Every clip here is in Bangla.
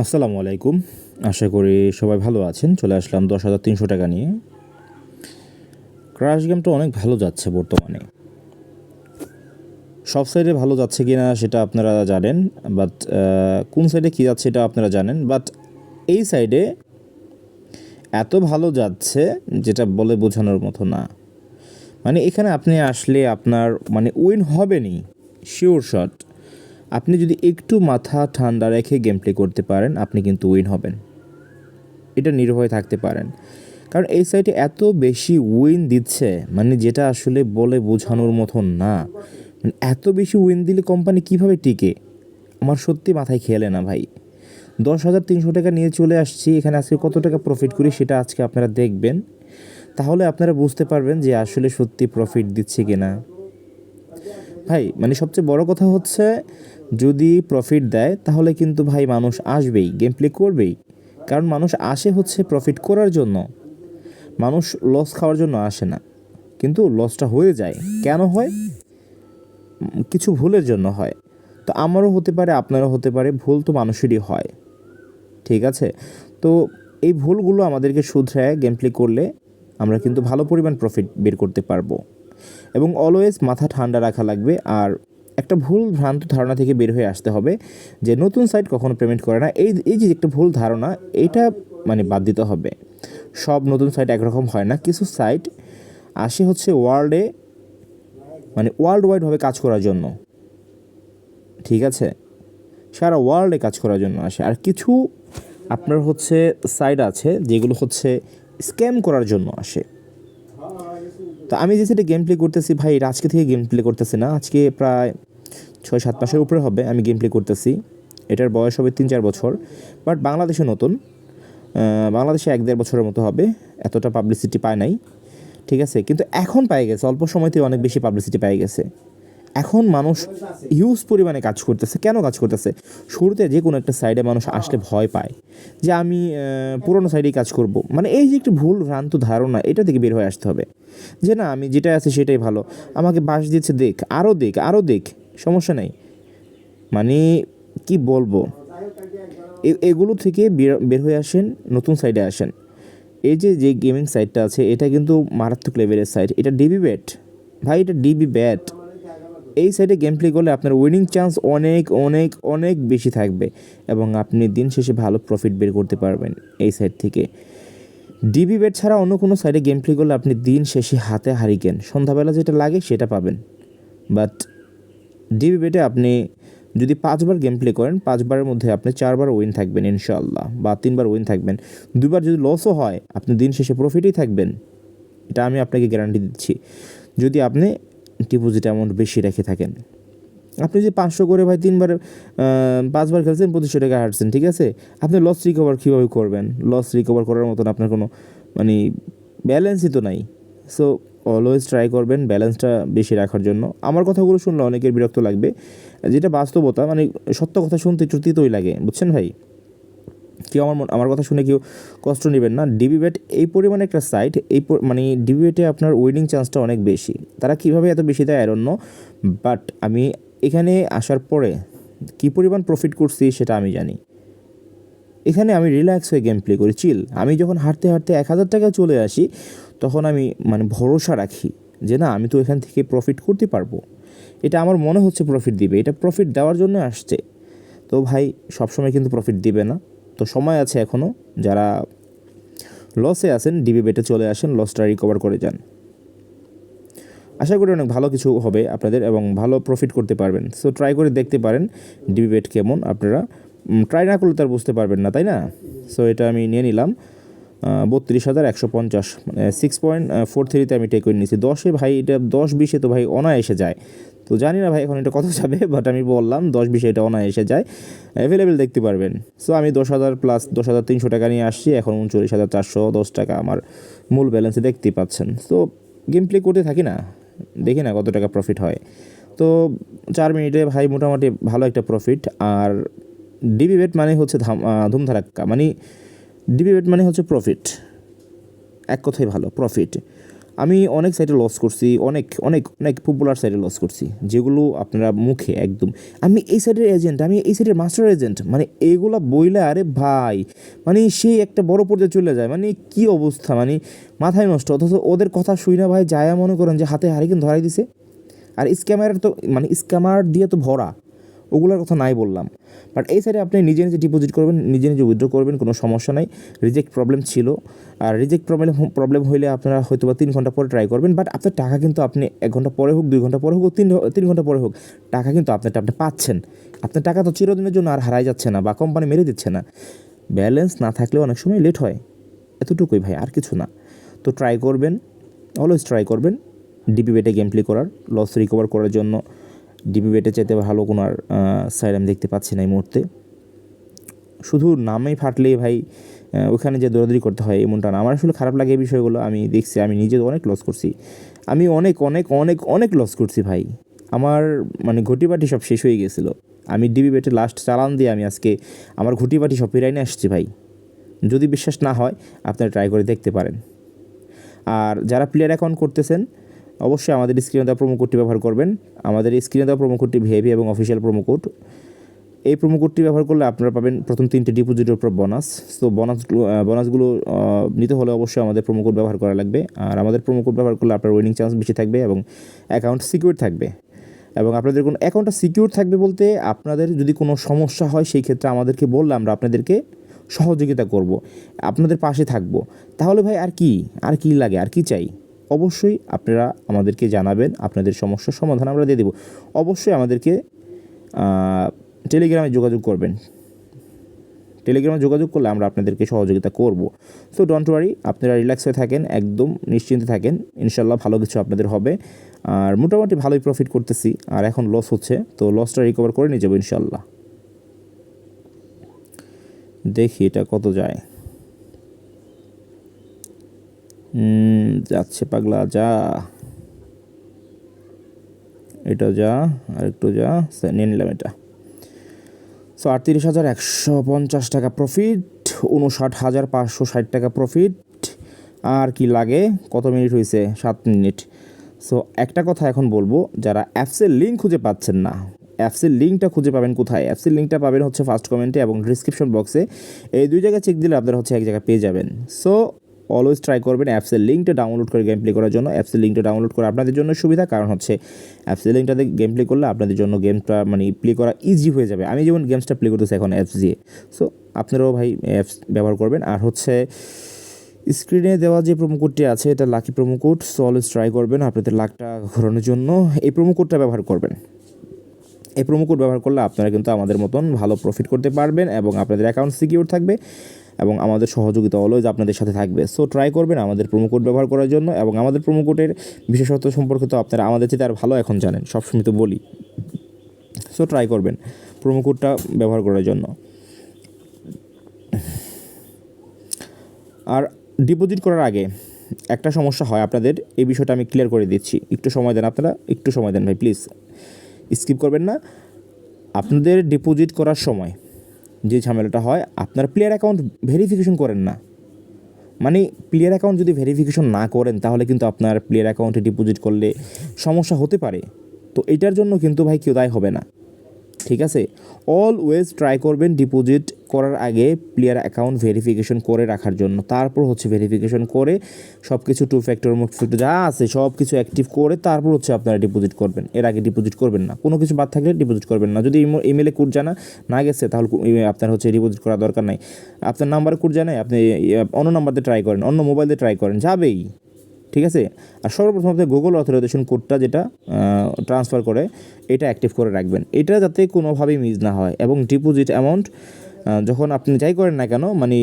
আসসালামু আলাইকুম। আশা করি সবাই ভালো আছেন। চলে আসলাম দশ হাজার তিনশো টাকা নিয়ে। ক্রাশ গেমটা অনেক ভালো যাচ্ছে বর্তমানে। সব সাইডে ভালো যাচ্ছে কি না সেটা আপনারা জানেন বাট কোন সাইডে কী যাচ্ছে এটা আপনারা জানেন বাট এই সাইডে এত ভালো যাচ্ছে যেটা বলে বোঝানোর মতো না। মানে এখানে আপনি আসলে আপনার মানে উইন হবেনই শিওর শট আপনি যদি একটু মাথা ঠান্ডা রেখে গেম প্লে করতে পারেন, আপনি কিন্তু উইন হবেন। এটা নির্ভয় থাকতে পারেন। কারণ এই সাইটে এত বেশি উইন দিচ্ছে মানে যেটা আসলে বলে বোঝানোর মতন না। মানে এত বেশি উইন দিলে কোম্পানি কীভাবে টিকে? আমার সত্যি মাথায় খেলে না ভাই। দশ হাজার তিনশো টাকা নিয়ে চলে আসছি, এখানে আজকে কত টাকা প্রফিট করি সেটা আজকে আপনারা দেখবেন। তাহলে আপনারা বুঝতে পারবেন যে আসলে সত্যি প্রফিট দিচ্ছে কিনা। ভাই মানে সবচেয়ে বড় কথা হচ্ছে যদি প্রফিট দেয়, তাহলে কিন্তু ভাই মানুষ আসবেই গেম প্লে করবেই। কারণ মানুষ আসে হচ্ছে প্রফিট করার জন্য। মানুষ লস খাওয়ার জন্য আসে না। কিন্তু লসটা হয়ে যায়। কেন হয়? কিছু ভুলের জন্য হয়। তো আমারও হতে পারে, আপনারও হতে পারে, ভুল তো মানুষেরই হয়। ঠিক আছে? তো এই ভুলগুলো আমাদেরকে শুধরায় গেম প্লে করলে আমরা কিন্তু ভালো পরিমাণ প্রফিট বের করতে পারব। এবং অলওয়েজ মাথা ঠান্ডা রাখা লাগবে। আর একটা ভুল ভ্রান্ত ধারণা থেকে বের হয়ে আসতে হবে যে নতুন সাইট কখনো পেমেন্ট করে না। এই এই যে একটা ভুল ধারণা এইটা মানে বাদ দিতে হবে। সব নতুন সাইট একরকম হয় না। কিছু সাইট আসে হচ্ছে ওয়ার্ল্ডে মানে ওয়ার্ল্ড ওয়াইডভাবে কাজ করার জন্য। ঠিক আছে? সারা ওয়ার্ল্ডে কাজ করার জন্য আসে। আর কিছু আপনার হচ্ছে সাইট আছে যেগুলো হচ্ছে স্ক্যাম করার জন্য আসে। তো আমি যে সেটা গেম প্লে করতেছি, ভাই আজকে থেকে গেম প্লে করতেছি না। আজকে প্রায় ছয় সাত মাসের উপরে হবে আমি গেম প্লে করতেছি। এটার বয়স হবে তিন চার বছর। বাট বাংলাদেশে নতুন। বাংলাদেশে এক দেড় বছরের মতো হবে। এতটা পাবলিসিটি পায় নাই। ঠিক আছে? কিন্তু এখন পাই গেছে। অল্প সময়তেই অনেক বেশি পাবলিসিটি পাই গেছে। এখন মানুষ হিউজ পরিমাণে কাজ করতেছে। কেন কাজ করতেছে? শুরুতে যে কোনো একটা সাইডে মানুষ আসলে ভয় পায় যে আমি পুরোনো সাইডেই কাজ করব। মানে এই যে একটু ভুল ভ্রান্ত ধারণা, এটা থেকে বের হয়ে আসতে হবে। যে না, আমি যেটা আছে সেটাই ভালো। আমাকে বাস দিচ্ছে, দেখ আরও দেখ আরও দেখ, সমস্যা নেই। মানে কি বলব? এগুলো থেকে বের হয়ে আসেন, নতুন সাইডে আসেন। এই যে যে গেমিং সাইটটা আছে, এটা কিন্তু মারাত্মক লেভেলের সাইট এটা ডিবি ব্যাট ভাই, এটা ডিবি ব্যাট এই সাইডে গেম প্লে করলে আপনার উইনিং চান্স অনেক অনেক অনেক বেশি থাকবে এবং আপনি দিন শেষে ভালো প্রফিট বের করতে পারবেন এই সাইড থেকে। ডিবি বেট ছাড়া অন্য কোনো সাইডে গেম প্লে করলে আপনি দিন শেষে হাতে হারিকেন সন্ধ্যাবেলা যেটা লাগে সেটা পাবেন। বাট ডিবি বেটে আপনি যদি পাঁচবার গেম প্লে করেন, পাঁচবারের মধ্যে আপনি চারবার উইন থাকবেন ইনশাল্লাহ বা তিনবার উইন থাকবেন। দুবার যদি লসও হয়, আপনি দিন শেষে প্রফিটেই থাকবেন। এটা আমি আপনাকে গ্যারান্টি দিচ্ছি। যদি আপনি ডিপোজিট অ্যামাউন্ট বেশি রেখে থাকেন। আপনি যদি পাঁচশো করে ভাই তিনবার পাঁচবার খেলছেন, পঁচিশশো টাকা হারছেন ঠিক আছে? আপনি লস রিকভার কীভাবে করবেন? লস রিকভার করার মতন আপনার কোনো মানে ব্যালেন্সই তো নাই। সো অলওয়েজ ট্রাই করবেন ব্যালেন্সটা বেশি রাখার জন্য। আমার কথাগুলো শুনলে অনেকের বিরক্ত লাগবে। যেটা বাস্তবতা মানে সত্য কথা শুনতে একটু তিতই লাগে, বুঝছেন ভাই? কেউ আমার আমার কথা শুনে কেউ কষ্ট নেবেন না। ডিবি ব্যাট এই পরিমাণে একটা সাইট এই মানে ডিবি ব্যাটে আপনার উইনিং চান্সটা অনেক বেশি। তারা কীভাবে এত বেশি দেয়? অন্য বাট আমি এখানে আসার পরে কী পরিমাণ প্রফিট করছি সেটা আমি জানি। এখানে আমি রিল্যাক্স হয়ে গেম প্লে করি চিল আমি যখন হাঁটতে হাঁটতে এক হাজার টাকা চলে আসি, তখন আমি মানে ভরসা রাখি যে না, আমি তো এখান থেকে প্রফিট করতে পারব। এটা আমার মনে হচ্ছে প্রফিট দিবে। এটা প্রফিট দেওয়ার জন্য আসছে। তো ভাই, সবসময় কিন্তু প্রফিট দিবে না। তো সময় আছে এখনও যারা লসে আছেন ডিবি বেটে চলে আসেন লসটা রিকভার করে যান। আশা করি অনেক ভালো কিছু হবে আপনাদের এবং ভালো প্রফিট করতে পারবেন। সো ট্রাই করে দেখতে পারেন ডিবি বেট কেমন। আপনারা ট্রাই না করলে তার বুঝতে পারবেন না, তাই না? সো এটা আমি নিয়ে নিলাম। বত্রিশ হাজার একশো পঞ্চাশ মানে সিক্স পয়েন্ট ফোর থ্রিতে আমি টেক করে নিয়েছি। দশে ভাই, এটা দশ বিশে তো ভাই অনায়াসে যায়। তো জানি না ভাই এখন এটা কত যাবে বাট আমি বললাম দশ বিশে এটা অনায়াসে যায়। অ্যাভেলেবেল দেখতে পারবেন। সো আমি দশ হাজার প্লাস দশ হাজার তিনশো টাকা নিয়ে আসছি, এখন উনচল্লিশ হাজার চারশো দশ টাকা আমার মূল ব্যালেন্সে দেখতেই পাচ্ছেন। তো গেম প্লে করতে থাকি না, দেখি না কত টাকা প্রফিট হয়। তো, চার মিনিটে ভাই মোটামুটি ভালো একটা প্রফিট আর ডিবি বেট মানে হচ্ছে ধাম ধুমধারাক্কা মানে ডিবি বেট মানে হচ্ছে প্রফিট এক কথাই ভালো প্রফিট আমি অনেক সাইটে লস করছি, অনেক অনেক অনেক পপুলার সাইটে লস করছি, যেগুলো আপনারা মুখে একদম। আমি এই সাইডের এজেন্ট আমি এই সাইডের মাস্টার এজেন্ট মানে এইগুলা বইলে, আরে ভাই মানে সেই একটা বড় পর্যায়ে চলে যায় মানে কি অবস্থা মানে মাথায় নষ্ট, অথচ ওদের কথা শুই না ভাই, যায়া মনে করেন যে হাতে হারিকেন ধরাই দিছে। আর স্ক্যামার তো মানে স্ক্যামার দিয়ে তো ভরা। ওগুলোর কথা নাই বললাম। বাট এই সাইডে আপনি নিজে নিজে ডিপোজিট করবেন, নিজে নিজে উইথড্র করবেন, কোনো সমস্যা নাই। রিজেক্ট প্রবলেম ছিল। আর রিজেক্ট প্রবলেম প্রবলেম হইলে আপনারা হয়তো বা তিন ঘণ্টা পরে ট্রাই করবেন বাট আপনার টাকা কিন্তু আপনি এক ঘণ্টা পরে হোক, দুই ঘণ্টা পরে হোক, তিন তিন ঘণ্টা পরে হোক, টাকা কিন্তু আপনারটা আপনি পাচ্ছেন। আপনার টাকা তো চিরদিনের জন্য আর হারাই যাচ্ছে না বা কোম্পানি মেরে দিচ্ছে না। ব্যালেন্স না থাকলেও অনেক সময় লেট হয়। এতটুকুই ভাই, আর কিছু না। তো ট্রাই করবেন অলওয়েজ ট্রাই করবেন। ডিপি বেটে গেম প্লে করার লস রিকভার করার জন্য। ডিপি বেটে চাইতে ভালো কোনো আর সাইড আমি দেখতে পাচ্ছি না এই মুহূর্তে। শুধু নামেই ফাটলেই ভাই ওখানে যে দৌড়াদৌড়ি করতে হয় এমনটা না। আমার আসলে খারাপ লাগে এই বিষয়গুলো, আমি দেখছি, আমি নিজে অনেক লস করছি। আমি অনেক অনেক অনেক অনেক লস করছি ভাই। আমার মানে ঘটিবাটি সব শেষ হয়ে গেছিল। আমি ডিবি বেটে লাস্ট চালান দিয়ে আমি আজকে আমার ঘটিবাটি সব ফিরাই নিয়ে আসছি ভাই। যদি বিশ্বাস না হয়, আপনারা ট্রাই করে দেখতে পারেন। আর যারা প্লেয়ার অ্যাকাউন্ট করতেছেন অবশ্যই আমাদের স্ক্রিনে দেওয়া প্রোমো কোডটি ব্যবহার করবেন। আমাদের স্ক্রিনে দেওয়া প্রোমো কোডটি ভিআইপি এবং অফিসিয়াল প্রোমো কোড এই প্রোমো কোডটি ব্যবহার করলে আপনারা পাবেন প্রথম তিনটে ডিপোজিটের উপর বোনাস তো বোনাসগুলো বোনাসগুলো নিতে হলে অবশ্যই আমাদের প্রোমো কোড ব্যবহার করা লাগবে। আর আমাদের প্রোমো কোড ব্যবহার করলে আপনার উইনিং চান্স বেশি থাকবে এবং অ্যাকাউন্ট সিকিউর থাকবে। এবং আপনাদের কোনো অ্যাকাউন্টটা সিকিউর থাকবে বলতে আপনাদের যদি কোনো সমস্যা হয়, সেই ক্ষেত্রে আমাদেরকে বললে আমরা আপনাদেরকে সহযোগিতা করব। আপনাদের পাশে থাকব। তাহলে ভাই আর কি? আর কি লাগে? আর কি চাই? অবশ্যই আপনারা আমাদেরকে জানাবেন, আপনাদের সমস্যার সমাধান আমরা দিয়ে দেবো। অবশ্যই আমাদেরকে টেলিগ্রামে যোগাযোগ করবেন। টেলিগ্রামে যোগাযোগ করলে আমরা আপনাদেরকে সহযোগিতা করব। সো ডোন্ট ওয়ারি আপনারা রিল্যাক্স হয়ে থাকেন, একদম নিশ্চিন্তে থাকেন। ইনশাল্লাহ ভালো কিছু আপনাদের হবে। আর মোটামুটি ভালোই প্রফিট করতেছি, আর এখন লস হচ্ছে, তো লসটা রিকভার করে নিয়ে যাব ইনশাল্লাহ দেখি এটা কত যায়। যাচ্ছে পাগলা, যা। এটা যা আর একটু যা নিয়ে নিলাম এটা। সো আটত্রিশ হাজার একশো পঞ্চাশ টাকা প্রফিট উনষাট হাজার পাঁচশো ষাট টাকা প্রফিট আর কি লাগে? কত মিনিট হয়েছে সাত মিনিট। সো একটা কথা এখন বলব, যারা অ্যাপসের লিঙ্ক খুঁজে পাচ্ছেন না অ্যাপসের লিঙ্কটা খুঁজে পাবেন কোথায়? অ্যাপসের লিঙ্কটা পাবেন হচ্ছে ফার্স্ট কমেন্টে এবং ডিসক্রিপশন বক্সে এই দুই জায়গায় চেক দিলে আপনারা হচ্ছে এক জায়গায় পেয়ে যাবেন। সো অলওয়েজ ট্রাই করবেন অ্যাপসের লিঙ্কটা ডাউনলোড করে গেম প্লে করার জন্য। অ্যাপসের লিঙ্কটা ডাউনলোড করা আপনাদের জন্য সুবিধা। কারণ হচ্ছে অ্যাপসের লিঙ্কটাতে গেম প্লে করলে আপনাদের জন্য গেমটা মানে প্লে করা ইজি হয়ে যাবে। আমি যেমন গেমসটা প্লে করতেছি এখন অ্যাপস দিয়ে। সো আপনারাও ভাই অ্যাপস ব্যবহার করবেন। আর হচ্ছে স্ক্রিনে দেওয়া যে প্রোমো কোডটি আছে, এটা lucky promo code so always try করবেন আপনাদের লাখটা ঘোরানোর জন্য। এই প্রোমো কোডটা ব্যবহার করবেন। এই প্রোমো কোড ব্যবহার করলে আপনারা কিন্তু আমাদের মতন ভালো প্রফিট করতে পারবেন এবং আপনাদের অ্যাকাউন্ট সিকিউর থাকবে। এবং আমাদের সহযোগিতা অলওয়েজ আপনাদের সাথে থাকবে। সো ট্রাই করবেন আমাদের প্রোমো কোড ব্যবহার করার জন্য এবং আমাদের প্রোমো কোডের বিশেষত্ব সম্পর্কে তো আপনারা আমাদের চেয়ে আর ভালো এখন জানেন, সবসময় তো বলি। সো ট্রাই করবেন প্রোমো কোডটা ব্যবহার করার জন্য। আর ডিপোজিট করার আগে একটা সমস্যা হয় আপনাদের, এই বিষয়টা আমি ক্লিয়ার করে দিচ্ছি। একটু সময় দেন আপনারা, একটু সময় দেন ভাই প্লিজ স্কিপ করবেন না। আপনাদের ডিপোজিট করার সময় যে ঝামেলাটা হয়, আপনার প্লেয়ার অ্যাকাউন্ট ভেরিফিকেশন করেন না। মানে প্লেয়ার অ্যাকাউন্ট যদি ভেরিফিকেশন না করেন, তাহলে কিন্তু আপনার প্লেয়ার অ্যাকাউন্টে ডিপোজিট করলে সমস্যা হতে পারে। তো এটার জন্য কিন্তু ভাই কেউ দায় হবে না। ঠিক আছে? অলওয়েজ ট্রাই করবেন ডিপোজিট করার আগে প্লেয়ার অ্যাকাউন্ট ভেরিফিকেশন করে রাখার জন্য। তারপর হচ্ছে ভেরিফিকেশন করে সব কিছু টু ফ্যাক্টর ফ্যাক্টর যা আছে সব কিছু অ্যাক্টিভ করে তারপর হচ্ছে আপনারা ডিপোজিট করবেন। এর আগে ডিপোজিট করবেন না। কোনো কিছু বাদ থাকলে ডিপোজিট করবেন না। যদি ইমেলে কোড জানা না গেছে, তাহলে আপনার হচ্ছে ডিপোজিট করার দরকার নাই। আপনার নাম্বার কোড জানায়, আপনি, অন্য নাম্বার দিয়ে ট্রাই করেন, অন্য মোবাইল ট্রাই করেন, যাবেই। ঠিক আছে? আর সর্বপ্রথম আপনি গুগল অথরাইজেশন কোডটা যেটা ট্রান্সফার করে, এটা অ্যাক্টিভ করে রাখবেন। এটা যাতে কোনোভাবেই মিস না হয় এবং ডিপোজিট অ্যামাউন্ট যখন আপনি যাই করেন না কেন মানে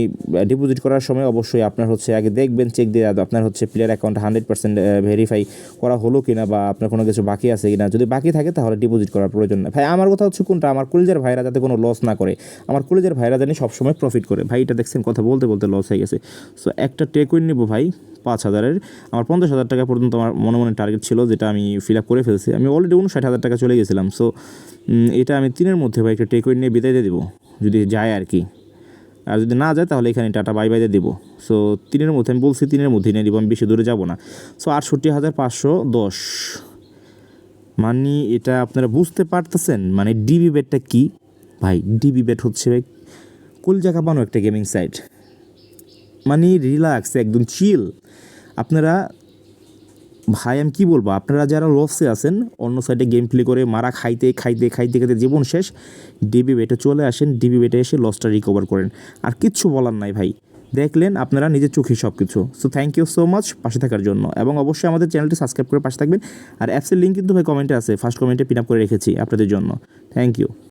ডিপোজিট করার সময় অবশ্যই আপনার হচ্ছে আগে দেখবেন চেক দিয়ে আপনার হচ্ছে player account hundred percent verify করা হলো কিনা বা আপনার কোনো কিছু বাকি আছে কিনা। যদি বাকি থাকে তাহলে ডিপোজিট করার প্রয়োজন নেই। ভাই, আমার কথা হচ্ছে কোনটা? আমার কলেজের ভাইরা যাতে কোনো লস না করে। আমার কলেজের ভাইরা জানি সবসময় প্রফিট করে। ভাই, এটা দেখছেন, কথা বলতে বলতে লস হয়ে গেছে। সো একটা টেকুইন নেব ভাই, পাঁচ হাজারের। আমার পঞ্চাশ হাজার টাকা পর্যন্ত আমার মনে মনে টার্গেট ছিল, যেটা আমি ফিল আপ করে ফেলছি। আমি অলরেডি উনষাট হাজার টাকা চলে গেছিলাম। সো এটা আমি তিনের মধ্যে ভাই একটা টেকুইন নিয়ে বিদায় দিয়ে দেবো। যদি যায় আর কি। আর যদি না যায় তাহলে এখানে টাটা বাই বাই দিয়ে দেবো। সো তিনের মধ্যে আমি বলছি তিনের মধ্যেই নিয়ে নিব, আমি বেশি দূরে যাব না। সো আটষট্টি হাজার পাঁচশো দশ। মানে এটা আপনারা বুঝতে পারতেছেন? মানে ডিবি বেটটা কি? ভাই ডিবি বেট হচ্ছে ভাই কলজা কাঁপানো একটা গেমিং সাইট মানে রিল্যাক্স একদম চিল আপনারা ভাই, আমি কী বলব? আপনারা যারা লসে আছেন, অন্য সাইডে গেম প্লে করে মারা খাইতে খাইতে খাইতে খাইতে জীবন শেষ ডিবি বেটে চলে আসেন ডিবি বেটে এসে লসটা রিকভার করেন। আর কিচ্ছু বলার নাই ভাই। দেখলেন আপনারা নিজের চোখে সব কিছু so thank you so much পাশে থাকার জন্য। এবং অবশ্যই আমাদের চ্যানেলটি সাবস্ক্রাইব করে পাশে থাকবেন। আর অ্যাপসের লিঙ্ক কিন্তু ভাই কমেন্টে আছে। ফার্স্ট কমেন্টে পিন আপ করে রেখেছি আপনাদের জন্য। Thank you